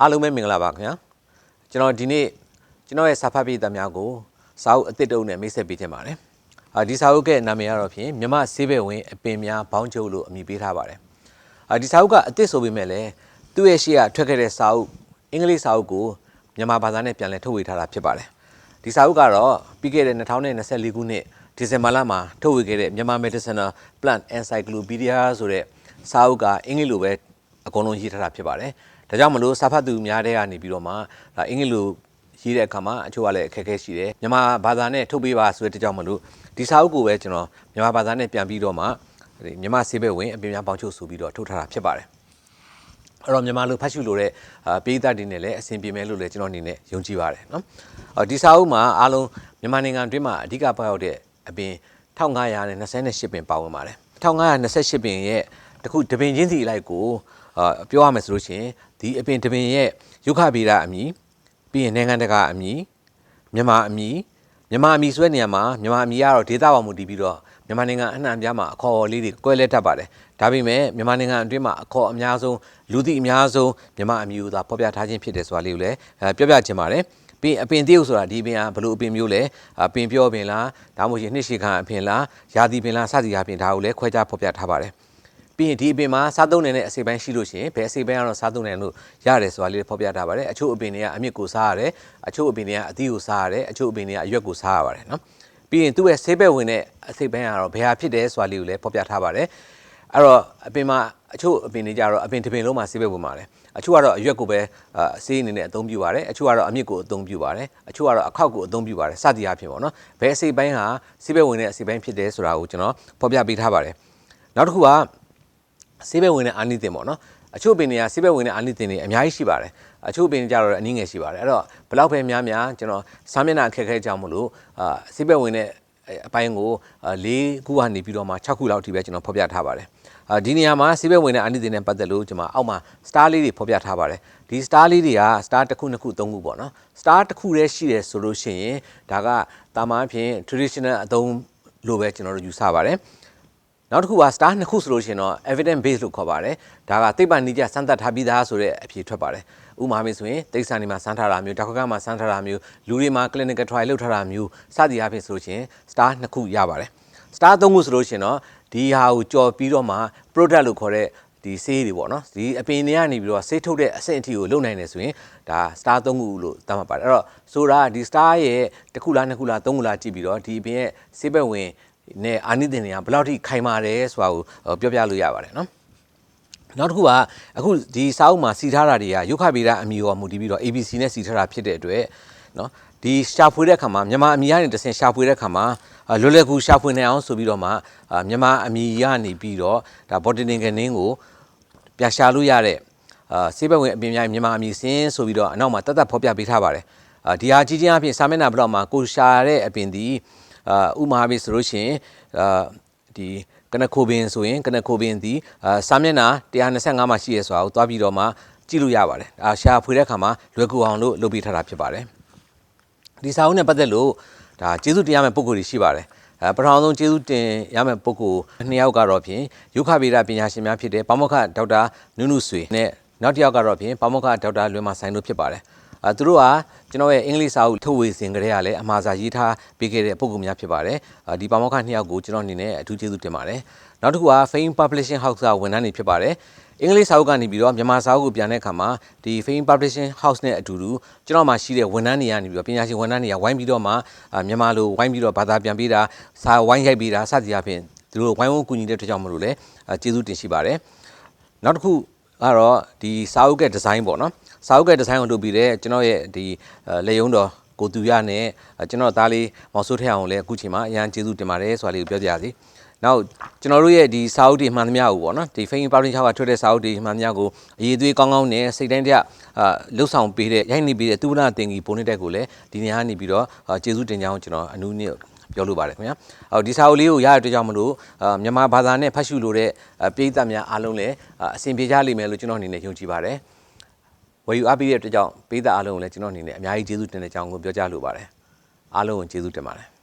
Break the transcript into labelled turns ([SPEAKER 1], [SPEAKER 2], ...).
[SPEAKER 1] အားလုံးပဲမင်္ဂလာပါခင်ဗျာကျွန်တော်ဒီနေ့ကျွန်တော်ရဲ့စာဖတ်ပိသက်များကိုစာအုပ်အသစ်တုံးနဲ့မိတ်ဆက်ပေးခြင်းပါတယ်အာဒီစာအုပ်ရဲ့နာမည်ကတော့ဖြင့်မြမဆေးဘဲဝင်အပင်များဘောင်းကျုပ်လို့အမည်ပေးထားပါတယ်အာဒီစာအုပ်ကအသစ်ဆိုပေမဲ့လည်းသူ့ရဲ့ရှေ့ကထွက်ခဲ့တဲ့စာအုပ်အင်္ဂလိပ်စာအုပ်ကိုမြန်မာဘာသာနဲ့ပြန်လည်ထုတ်ဝေထားတာဖြစ်ပါတယ်ဒီစာအုပ်ကတော့ပြီးခဲ့တဲ့2024ခုနှစ်ဒီဇင်ဘာလမှာထုတ်ဝေခဲ့တဲ့မြန်မာ Medicinal Plant Encyclopedia ဆိုတဲ့စာအုပ်ကအင်္ဂလိပ်လိုပဲအကုန်လုံးရေးထားတာဖြစ်ပါတယ်။ ဒါကြောင့်မလို့စာဖတ်သူများတဲ့ကနေပြီးတော့မှဒါအင်္ဂလိပ်လိုရေးတဲ့အခါမှာအချို့ကလည်းအခက်အခဲရှိတယ်။မြန်မာဘာသာနဲ့ထုတ်ပေးပါဆိုတဲ့ကြောင့်မလို့ဒီစာအုပ်ကိုပဲကျွန်တော်မြန်မာဘာသာနဲ့ပြန်ပြီးတော့မှဒီမြန်မာဆေးဘက်ဝင်အပြင်များပေါင်းချုပ်ဆိုပြီးတော့ထုတ်ထားတာဖြစ်ပါတယ်။အဲ့တော့မြန်မာလိုဖတ်ရှုလို့တဲ့အာပေးသက်တွေနဲ့လည်းအဆင်ပြေမယ်လို့လည်းကျွန်တော်အနေနဲ့ယုံကြည်ပါတယ်နော်။အော်ဒီစာအုပ်မှာအားလုံးမြန်မာနိုင်ငံအတွင်းမှာအဓိကပေါက်ရောက်တဲ့အပင်1528ပင်ပါဝင်ပါတယ်။1528ပင်ရဲ့တခုတပင်ချင်းစီလိုက်ကိုအာ ပြောရမယ်ဆိုလို့ရှိရင်ဒီအပင်တပင်ရဲ့ရုခဗေဒအမည်ပြီးရင်နိုင်ငံတကာအမည်မြန်မာအမည်မြန်မာအမည်ဆိုတဲ့နေရာမှာမြန်မာအမည်ကတော့ဒေသပေါ်မူတည်ပြီးတော့မြန်မာနိုင်ငံအနှံ့အပြားမှာအခေါ်အဝေါ်လေးတွေကွဲလဲတတ်ပါတယ်ဒါပေမဲ့မြန်မာနိုင်ငံအတွင်းမှာအခေါ်အများဆုံးလူသိအများဆုံးမြန်မာအမည်ကိုသာဖော်ပြထားခြင်းဖြစ်တယ်ဆိုတာလေးကိုလည်းအဲပြောပြချင်ပါတယ်ပြီးအပင်တရုပ်ဆိုတာဒီပင်ကဘလို့အပင်မျိုးလဲအပင်ပြောပင်လားဒါမှမဟုတ်ရင်နှစ်ရှည်ခံအပင်လားရာသီပင်လားစသည်အပင်ဒါကိုလည်းခွဲခြားဖော်ပြထားပါတယ် ပြီးရင်ဒီအပင်မှာစားသုံးနိုင်တဲ့အစိပ်ပိုင်းရှိလို့ရှိရင်ဘယ်အစိပ်ပိုင်းကတော့စားသုံးနိုင်လို့ရတယ်ဆိုတာလေးဖော်ပြထားပါတယ်အချို့အပင်တွေကအမြင့်ကိုစားရတယ်အချို့အပင်တွေကအသီးကိုစားရတယ်အချို့အပင်တွေကအရွက်ကိုစားရပါတယ်နော်ပြီးရင်သူ့ရဲ့ဆေးဘက်ဝင်တဲ့အစိပ်ပိုင်းကတော့ဘယ်ဟာဖြစ်တယ်ဆိုတာလေးကိုလည်းဖော်ပြထားပါတယ်အဲ့တော့အပင်မှာအချို့အပင်တွေကြတော့အပင်တစ်ပင်လုံးမှာဆေးဘက်ဝင်ပါတယ်အချို့ကတော့အရွက်ကိုပဲအဆေးအနေနဲ့အသုံးပြုပါတယ်အချို့ကတော့အမြင့်ကိုအသုံးပြုပါတယ်အချို့ကတော့အခောက်ကိုအသုံးပြုပါတယ်စသည်အားဖြင့်ပေါ့နော်ဘယ်အစိပ်ပိုင်းဟာဆေးဘက်ဝင်တဲ့အစိပ်ပိုင်းဖြစ်တယ်ဆိုတာကိုကျွန်တော်ဖော်ပြပေးထားပါတယ်နောက်တစ်ခုက ဆေးဘက်ဝင်တဲ့အာနိသင်ပေါ့နော်အချို့ပင်တွေကဆေးဘက်ဝင်တဲ့အာနိသင်တွေအများကြီးရှိပါတယ်အချို့ပင်ကြတော့အနည်းငယ်ရှိပါတယ်အဲ့တော့ဘယ်လောက်ပဲများများကျွန်တော်စာမျက်နှာအခက်အခဲကြောင့်မလို့အာဆေးဘက်ဝင်တဲ့အပိုင်းကို၄ခုကနေပြီးတော့မှ6ခုလောက်အထိပဲကျွန်တော်ဖော်ပြထားပါတယ်အာဒီနေရာမှာဆေးဘက်ဝင်တဲ့အာနိသင်နဲ့ပတ်သက်လို့ကျွန်မအောက်မှာ star လေးတွေဖော်ပြထားပါတယ်ဒီ star လေးတွေက star တစ်ခုနှစ်ခုသုံးခုပေါ့နော် star တစ်ခုတည်းရှိတယ်ဆိုလို့ရှိရင်ဒါကတာမန်အဖြစ် traditional အသုံးလို့ပဲကျွန်တော်တို့ယူဆပါတယ် နောက်တစ်ခုက star နှစ်ခုဆိုလို့ရှိရင်တော့ evidence base လို့ခေါ်ပါတယ်ဒါကသိပ္ပံနည်းကျစမ်းသပ်ထားပြီးသားဆိုတဲ့အဖြေထွက်ပါတယ်ဥမာမျိုးဆိုရင်တိရစ္ဆာန်တွေမှာစမ်းထားတာမျိုးဓာတ်ခွက်ကမှာစမ်းထားတာမျိုးလူတွေမှာ clinical trial လုပ်ထားတာမျိုးစသည်အားဖြင့်ဆိုလို့ရှိရင် star နှစ်ခုရပါတယ် star သုံးခုဆိုလို့ရှိရင်တော့ဒီဟာကိုကြော်ပြီးတော့မှ product လို့ခေါ်တဲ့ဒီဆေးတွေပေါ့နော်ဒီအပင်တွေကနေပြီးတော့ဆေးထုတ်တဲ့အဆင့်အထိကိုလုပ်နိုင်တယ်ဆိုရင်ဒါ star 3ခုလို့သတ်မှတ်ပါတယ်အဲ့တော့ဆိုတာဒီ star ရဲ့တစ်ခုလားနှစ်ခုလားသုံးခုလားကြည့်ပြီးတော့ဒီအပင်ရဲ့ဆေးဘက်ဝင် နဲ့အာနိသင်တွေကဘယ်လောက်ထိခိုင်မာတယ်ဆိုတာကိုပြောပြလို့ရပါတယ်နော်နောက်တစ်ခုကအခုဒီစာအုပ်မှာစီထားတာတွေကရုခဗေဒအမည်ရောမူတည်ပြီးတော့ ABC နဲ့စီထားတာဖြစ်တဲ့အတွက်နော်ဒီရှာဖွေတဲ့အခါမှာမြန်မာအမည်ကနေတဆင့်ရှာဖွေတဲ့အခါမှာလွယ်လွယ်ကူရှာဖွေနိုင်အောင်ဆိုပြီးတော့မှမြန်မာအမည်ကနေပြီးတော့ဒါ botanical name ကိုပြရှာလို့ရတဲ့အာဆေးဘက်ဝင်အပင်များမြန်မာအမည်စင်းဆိုပြီးတော့အနောက်မှာတတ်တတ်ဖော်ပြပေးထားပါတယ်အာဒီဟာကြီးချင်းအပြင်စာမျက်နှာဘလောက်မှာကိုရှာတဲ့အပင်ဒီ အာဥမာပြီဆိုလို့ရှိရင်အာဒီကနခိုပင်ဆိုရင်ကနခိုပင်ဒီအာစာမျက်နှာ125မှာရှိရဲဆိုတာကိုသွားပြီးတော့မှကြည့်လို့ရပါတယ်အာရှာဖွေတဲ့အခါမှာလွယ်ကူအောင်လို့လုပ်ပေးထားတာဖြစ်ပါတယ်ဒီစာအုပ်နဲ့ပတ်သက်လို့ဒါကျေးဇူးတရားမဲ့ပုံကိုယ်တွေရှိပါတယ်အဲပထမဆုံးကျေးဇူးတင်ရမယ့်ပုဂ္ဂိုလ်နှစ်ယောက်ကတော့ဖြင့်ယုခဗေဒပညာရှင်များဖြစ်တဲ့ပါမောက္ခဒေါက်တာနုနုဆွေနဲ့နောက်တစ်ယောက်ကတော့ဖြင့်ပါမောက္ခဒေါက်တာလွင်မဆိုင်တို့ဖြစ်ပါတယ် အဲသူတို့ကကျွန်တော်ရဲ့အင်္ဂလိပ်စာအုပ်ထုတ်ဝေစဉ်ကလေးကလည်းအမှားစာရေးထားပေးခဲ့တဲ့ပုဂ္ဂိုလ်များဖြစ်ပါတယ်ဒီပါမောက္ခနှစ်ယောက်ကိုကျွန်တော်အနေနဲ့အထူးကျေးဇူးတင်ပါတယ်နောက်တစ်ခုက Fame Publishing House ကဝန်ထမ်းတွေဖြစ်ပါတယ်အင်္ဂလိပ်စာအုပ်ကနေပြီးတော့မြန်မာစာအုပ်ကိုပြန်တဲ့အခါမှာဒီ Fame Publishing House နဲ့အတူတူကျွန်တော်မှရှိတဲ့ဝန်ထမ်းတွေကနေပြီးတော့ပညာရှင်ဝန်ထမ်းတွေကဝိုင်းပြီးတော့မှမြန်မာလိုဝိုင်းပြီးတော့ဘာသာပြန်ပေးတာစာဝိုင်းရိုက်ပေးတာစသည်အဖြစ်သူတို့ဝိုင်းဝန်းကူညီတဲ့အတွက်ကြောင့်မလို့လဲကျေးဇူးတင်ရှိပါတယ်နောက်တစ်ခုကတော့ဒီစာအုပ်ရဲ့ဒီဇိုင်းပေါ့နော် စာအုပ်ရဲ့ဒီဇိုင်းကိုလုပ်ပြီးတဲ့ကျွန်တော်ရဲ့ဒီလေယုံတော်ကိုတူရနဲ့ကျွန်တော်သားလေးမောင်စိုးထက်အောင်လည်းအခုချိန်မှာအရန်ကျေးဇူးတင်ပါတယ်ဆိုတာလေးကိုပြောပြရစီနောက်ကျွန်တော်တို့ရဲ့ဒီစာအုပ်တွေမှန်သမျှကိုပေါ့နော်ဒီ Facebook Publishing House ကထွက်တဲ့စာအုပ်တွေမှန်သမျှကိုအရေးသွေးကောင်းကောင်းနဲ့စိတ်တိုင်းတရအာလှုပ်ဆောင်ပေးတဲ့ရိုက်နေပေးတဲ့သူဝနာတင်ကြီးပုံနေတဲ့ကိုလည်းဒီနေရာကနေပြီးတော့ကျေးဇူးတင်ကြောင်းကျွန်တော်အနူးနဲ့ပြောလိုပါတယ်ခင်ဗျာအော်ဒီစာအုပ်လေးကိုရတဲ့အတွက်ကြောင့်မလို့မြန်မာဘာသာနဲ့ဖတ်ရှုလို့တဲ့ပြည်သက်များအားလုံးလည်းအဆင်ပြေကြလိမ့်မယ်လို့ကျွန်တော်အနေနဲ့ယုံကြည်ပါတယ် ဝယ်ယူအားပေးတဲ့အတွက်ကြောင့်ပြည်သက်အားလုံးကိုလည်းကျွန်တော်အနေနဲ့အများကြီးကျေးဇူးတင်တဲ့အကြောင်းကိုပြောကြားလိုပါတယ်အားလုံးကိုကျေးဇူးတင်ပါတယ်